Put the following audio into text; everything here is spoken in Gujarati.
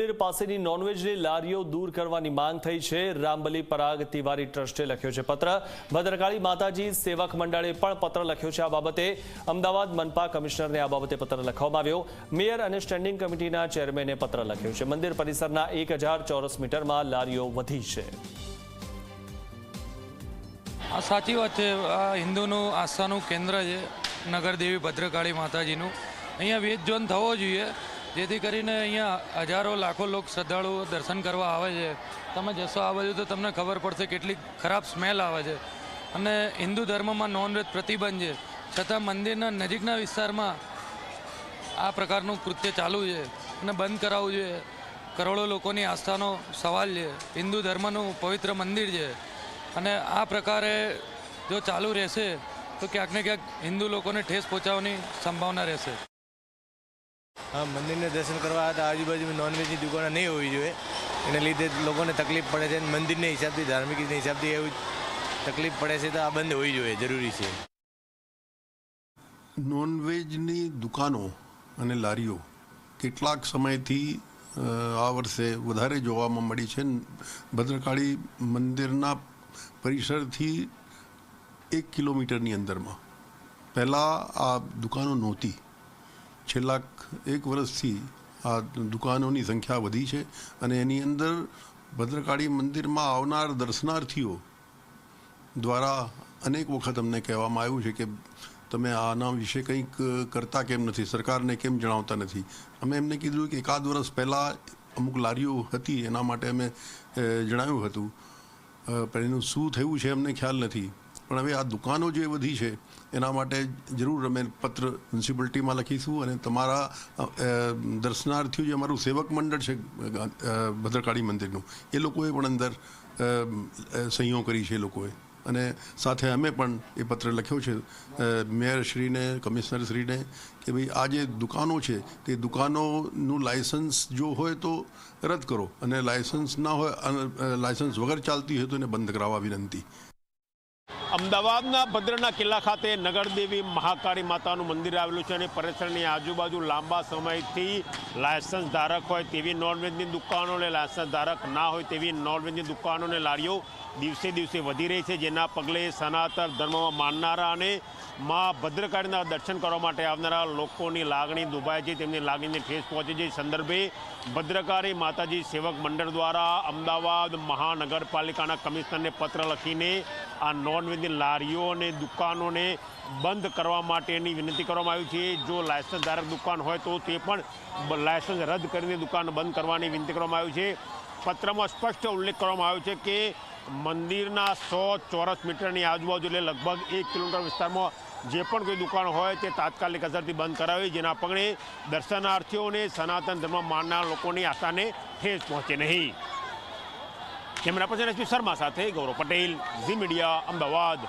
મંદિર પાસેની નોનવેજની લારીઓ દૂર કરવાની માંગ થઈ છે. રામબલી પરાગ તિવારી ટ્રસ્ટે લખ્યો છે પત્ર. ભદ્રકાળી માતાજી સેવક મંડળે પણ પત્ર લખ્યો છે આ બાબતે. અમદાવાદ મનપા કમિશનરને આ બાબતે પત્ર લખવામાં આવ્યો. મેયર અને સ્ટેન્ડિંગ કમિટીના ચેરમેને પત્ર લખ્યો છે. મંદિર પરિસરના એક ચોરસ મીટરમાં લારીઓ વધી છે. આ સાચી વાત છે. આ હિન્દુનું આસ્થાનું કેન્દ્ર છે. નગરદેવી ભદ્રકાળી માતાજીનું. અહીંયા વેદ ઝોન થવો જોઈએ. જેથી કરીને અહીંયા હજારો લાખો લોક શ્રદ્ધાળુઓ દર્શન કરવા આવે છે. તમે જશો આ બાજુ તો તમને ખબર પડશે કેટલી ખરાબ સ્મેલ આવે છે. અને હિન્દુ ધર્મમાં નોનવેજ પ્રતિબંધ છે. છતાં મંદિરના નજીકના વિસ્તારમાં આ પ્રકારનું કૃત્ય ચાલુ છે અને બંધ કરાવવું જોઈએ. કરોડો લોકોની આસ્થાનો સવાલ છે. હિન્દુ ધર્મનું પવિત્ર મંદિર છે. અને આ પ્રકારે જો ચાલુ રહેશે, તો ક્યાંક ને ક્યાંક હિન્દુ લોકોને ઠેસ પહોંચાડવાની સંભાવના રહેશે. મંદિરને દર્શન કરવા હતા આજુબાજુમાં નોનવેજની દુકાનો નહીં હોવી જોઈએ. એને લીધે લોકોને તકલીફ પડે છે મંદિરના હિસાબથી, ધાર્મિક હિસાબથી એવું તકલીફ પડે છે તો આ બંધ હોવી જોઈએ, જરૂરી છે. નોનવેજની દુકાનો અને લારીઓ કેટલાક સમયથી આ વર્ષે વધારે જોવામાં મળી છે. ભદ્રકાળી મંદિરના પરિસરથી એક કિલોમીટરની અંદરમાં. પહેલાં આ દુકાનો નહોતી. છેલ્લા એક વર્ષથી આ દુકાનોની સંખ્યા વધી છે અને એની અંદર ભદ્રકાળી મંદિરમાં આવનાર દર્શનાર્થીઓ દ્વારા અનેક વખત અમને કહેવામાં આવ્યું છે કે તમે આના વિશે કંઈક કરતા કેમ નથી? સરકારને કેમ જણાવતા નથી? અમે એમને કીધું કે એકાદ વર્ષ પહેલાં અમુક લારીઓ હતી, એના માટે અમે જણાવ્યું હતું. પણ એનું શું થયું છે અમને ખ્યાલ નથી. પણ હવે આ દુકાનો જે વધી છે, એના માટે જરૂર અમે પત્ર મ્યુનિસિપાલિટીમાં લખીશું અને તમારા દર્શનાર્થીઓ જે અમારું સેવક મંડળ છે ભદ્રકાળી મંદિરનું, એ લોકોએ પણ અંદર સહીઓ કરી છે એ લોકોએ. અને સાથે અમે પણ એ પત્ર લખ્યો છે મેયરશ્રીને, કમિશનરશ્રીને કે ભાઈ આ જે દુકાનો છે, તે દુકાનોનું લાયસન્સ જો હોય તો રદ કરો અને લાયસન્સ ના હોય લાયસન્સ વગર ચાલતી હોય તો એને બંધ કરાવવા વિનંતી. અમદાવાદના ભદ્રના કિલ્લા ખાતે નગરદેવી મહાકાળી માતાનું મંદિર આવેલું છે અને પરિસરની આજુબાજુ લાંબા સમયથી લાયસન્સ ધારક હોય તેવી નોનવેજની દુકાનો અને લાયસન્સ ધારક ના હોય તેવી નોનવેજની દુકાનોને લારીઓ દિવસે દિવસે વધી રહી છે. જેના પગલે સનાતન ધર્મમાં માનનારા અને મા ભદ્રકાળીના દર્શન કરવા માટે આવનારા લોકોની લાગણી દુભાય છે. તેમની લાગણીને ઠેસ પહોંચે છે. સંદર્ભે ભદ્રકાળી માતાજી સેવક મંડળ દ્વારા અમદાવાદ મહાનગરપાલિકાના કમિશનરને પત્ર લખીને આ નોનવેજની લારીઓ અને દુકાનોને બંધ કરવા માટેની વિનંતી કરવામાં આવી છે. જો લાયસન્સ ધારક દુકાન હોય તો તે પણ લાયસન્સ રદ કરીને દુકાન બંધ કરવાની વિનંતી કરવામાં આવી છે. પત્રમાં સ્પષ્ટ ઉલ્લેખ કરવામાં આવ્યો છે કે મંદિરના સો ચોરસ મીટરની આજુબાજુ એટલે લગભગ એક કિલોમીટર વિસ્તારમાં જે પણ કોઈ દુકાન હોય તે તાત્કાલિક અસરથી બંધ કરાવી, જેના પગલે દર્શનાર્થીઓને સનાતન ધર્મ માનનાર લોકોની આશાને ઠેસ પહોંચે નહીં. કેમેરા પર્સન એસપી શર્મા સાથે ગૌરવ પટેલ ઝી મીડિયા અમદાવાદ.